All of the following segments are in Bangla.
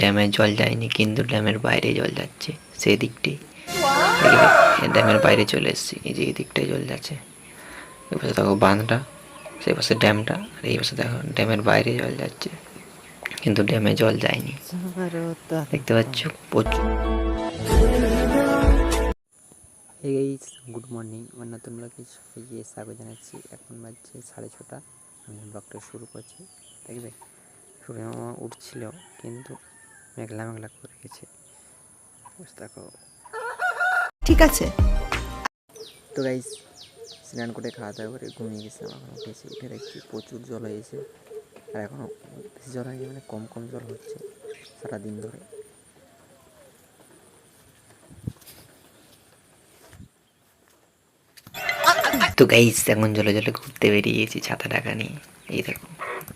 ড্যামে জল যায়নি কিন্তু ড্যামের বাইরে জল যাচ্ছে সেই দিকটাই দেখবে, ড্যামের বাইরে চলে এসেছি এই যে এই দিকটাই জল যাচ্ছে। এই পাশে দেখো বাঁধটা সেই পাশে ড্যামটা আর এই পাশে দেখো ড্যামের বাইরে জল যাচ্ছে কিন্তু ড্যামে জল যায়নি। দেখতে পাচ্ছ প্রচুর। গুড মর্নিং আমার নতুন ব্লগে সবাইকে স্বাগত জানাচ্ছি এখন বাজছে সাড়ে ছটা। আমি ব্লগটা শুরু করছি দেখবে? সূর্য মামা উঠছিল কিন্তু মেঘলা মেঘলা করে গেছে। ঠিক আছে। তো গাইস স্নান করে খাওয়া দাওয়া করে ঘুমিয়ে গেছিলাম এখন উঠেছি উঠে দেখছি প্রচুর জল হয়েছে আর এখনও বেশি জল হয়নি মানে কম কম জল হচ্ছে সারাদিন ধরে। তো গাইস এখন জলে জলে ঘুরতে বেরিয়েছি ছাতা টাকা নিয়ে। এই দেখো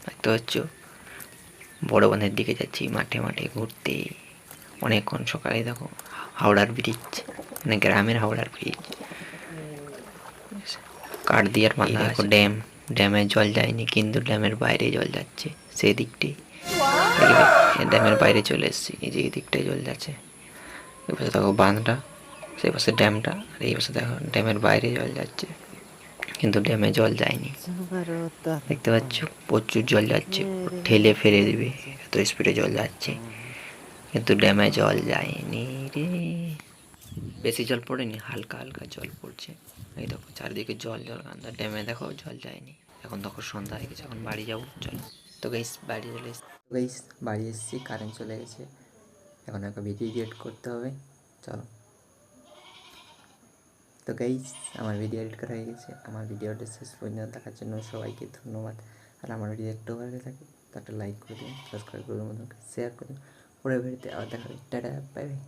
দেখতে পাচ্ছ? বড় বনের দিকে যাচ্ছি মাঠে মাঠে ঘুরতে। অনেকক্ষণ সকালে দেখো হাওড়ার ব্রিজ মানে গ্রামের হাওড়ার ব্রিজ কাঠ দিয়ে আর বাঁধা দেখো ড্যাম ড্যামে জল যায়নি কিন্তু ড্যামের বাইরে জল যাচ্ছে সেই দিকটাই দেখবে, ড্যামের বাইরে চলে এসেছি এই যে এই দিকটায় জল যাচ্ছে। এই পাশে দেখো বাঁধটা সেই পাশে ড্যামটা আর এই পাশে দেখো ড্যামের বাইরে জল যাচ্ছে। কিন্তু ড্যামে জল যায়নি। দেখতে পাচ্ছ? প্রচুর জল যাচ্ছে। ঠেলে ফেলে দেবে। এত স্পিডে জল যাচ্ছে। কিন্তু ড্যামে জল যায়নি রে। বেশি জল পড়েনি, হালকা হালকা জল পড়ছে। এই দেখো, চারিদিকে জল জল কান্দা ড্যামে দেখো, জল যায়নি। এখন দেখো সন্ধ্যা হয়ে গেছে। এখন বাড়ি যাব। চলো। তো গাইস বাড়ি চলে এসেছি। বাড়ি এসেছি কারেন্ট চলে গেছে। এখন একটা ভিডিও এডিট করতে হবে। চলো। তো গাইজ আমার ভিডিও এডিট করা হয়ে গেছে। আমার ভিডিওটা শেষ পর্যন্ত দেখার জন্য সবাইকে ধন্যবাদ। আর আমার ভিডিও একটু ভালো লাগে তো একটা লাইক করে দিন সাবস্ক্রাইব করে মতন শেয়ার করে দিন। পরে ভিডিওতে আবার দেখা হবে। Tata bye bye